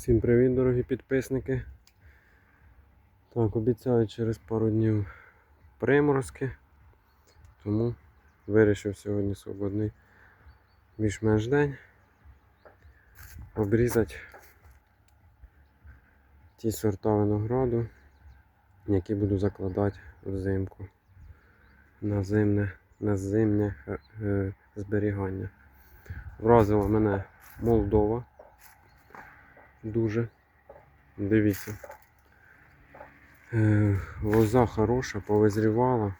Всім привіт, дорогі підписники. Так, обіцяю через пару днів приморозки, тому вирішив сьогодні свободний більш-менш день обрізати ті сорта винограду, які буду закладати взимку на зимне, на зимне е, зберігання. Вразила мене Молдова. Дуже. Дивіться. Е, лоза хороша, повизрівала.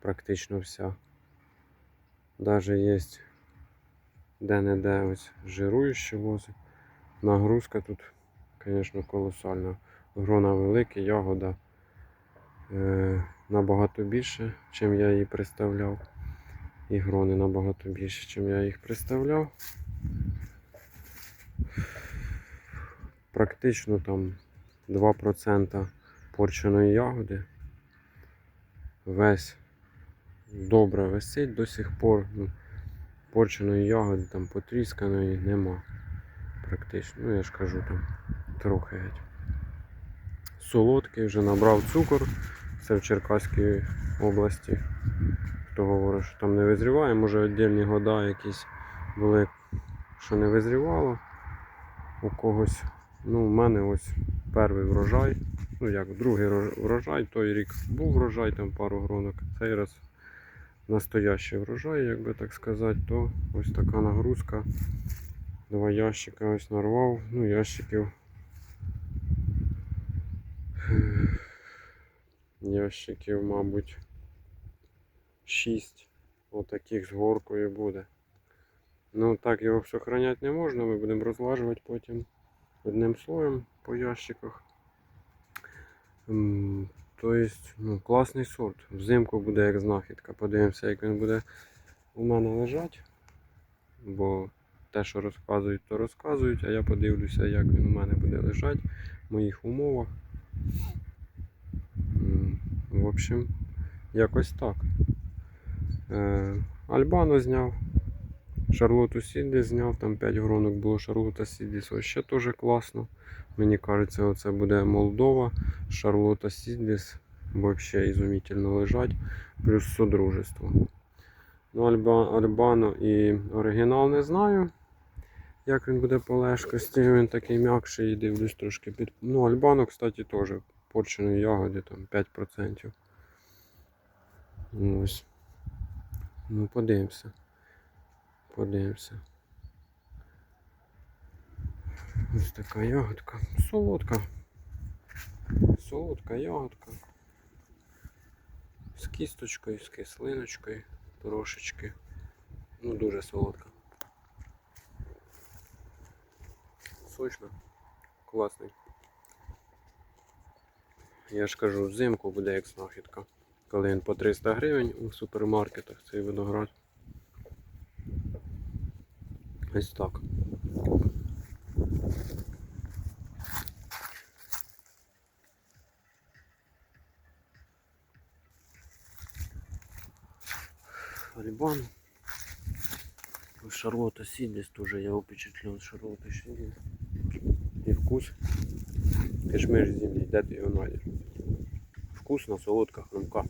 Практично вся. Даже є де-не-де ось жируючі лози. Нагрузка тут, звісно, колосальна. Грона великі, ягода е, набагато більше, чим я її представляв. І грони набагато більше, чим я їх представляв. Практично там 2% порченої ягоди. Весь добре висить до сих пор. Ну, порченої ягоди там потрісканої нема. Практично. Ну я ж кажу там трохи геть. Солодкий вже набрав цукор. Це в Черкаській області. Хто говорить, що там не визріває, може віддільні года якісь були, що не визрівало у когось. Ну, у мене ось перший врожай. Ну як, другий врожай, той рік був врожай, там пару гронок. Цей раз настоящий врожай, як би так сказати, то ось така нагрузка. Два ящика ось нарвав. Ну, ящиків. Ящиків, мабуть, 6 отаких з горкою буде. Ну так його сохранять не можна, ми будемо розлажувати потім одним слоєм по ящиках. Тобто, ну, класний сорт. Взимку буде як знахідка. Подивимося, як він буде у мене лежати. Бо те, що розказують, то розказують, а я подивлюся, як він у мене буде лежати в моїх умовах. В общем, якось так. Е, Альбано зняв. Шарлоту Сіддіс зняв, там 5 гронок було Шарлота Сіддіс, ось ще теж класно. Мені кажеться, оце буде Молдова, Шарлота Сіддіс, взагалі ізумітельно лежать, плюс Содружество. Ну, Альба, Альбано і оригінал не знаю, як він буде по лежкості, він такий м'якший і дивлюсь трошки під. Ну, Альбано, кстати, теж порченої ягоди, там 5%. Ну, Ось. Ну, подивимося. Подивимося. Ось така ягодка. Солодка. Солодка ягодка. З кісточкою, з кислиночкою трошечки. Ну, дуже солодка. Сочно. Класний. Я ж кажу, взимку буде як знахідка. Коли він по 300 гривень у супермаркетах цей виноград. Ось так. Альбан. Шарлотта Сидис тоже я впечатлен Шарлотта Сидис. И вкус. Кишмиш землі, де ти його знайдеш? Вкусно, солодка, хрумка.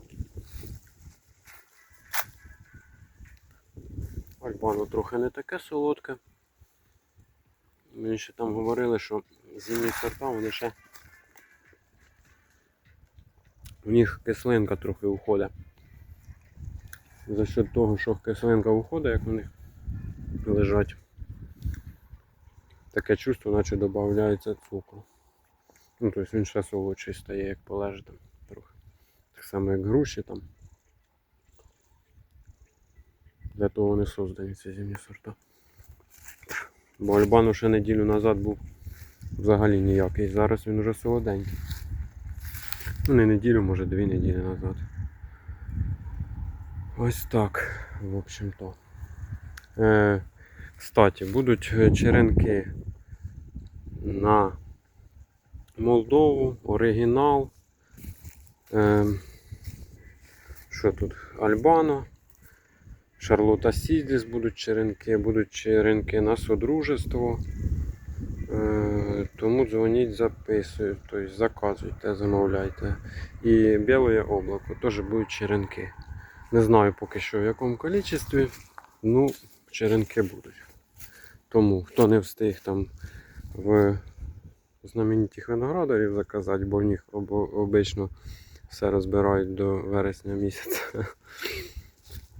Альбано трохи не таке солодке. Мені ще там говорили, що зимні сорта вони ще в них кислинка трохи уходить. За счет того, що кислинка уходить, як вони лежать. Таке чувство, наче додається цукру. Ну, тобто він ще солодший стає, як полежить там трохи. Так само, як груші там. Для того вони создані ці зимні сорта. Бо Альбану ще неділю назад був взагалі ніякий. Зараз він уже солоденький. Ну не неділю, може дві неділі назад. Ось так, в общем-то. Е, кстати, будуть е, черенки на Молдову, оригінал. Е, що тут? Альбано. Шарлота Сідіс будуть черенки, будуть черенки на содружество. Е, Тому дзвоніть, записуйте, тобто заказуйте, замовляйте. І біле облако теж будуть черенки. Не знаю поки що в якому кількості, ну, черенки будуть. Тому хто не встиг там в знаменитих виноградарів заказати, бо в них обично все розбирають до вересня місяця,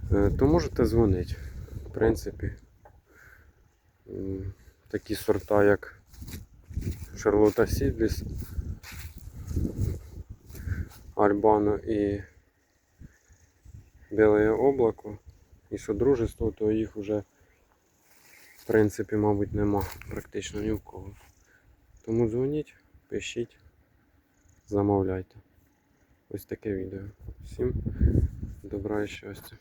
то можете дзвонити. В принципі, такі сорта, як Шарлота Сідліс, Альбано і Біле облако і Содружество, то їх вже в принципі, мабуть, нема практично ні в кого. Тому дзвоніть, пишіть, замовляйте. Ось таке відео. Всім добра і щастя.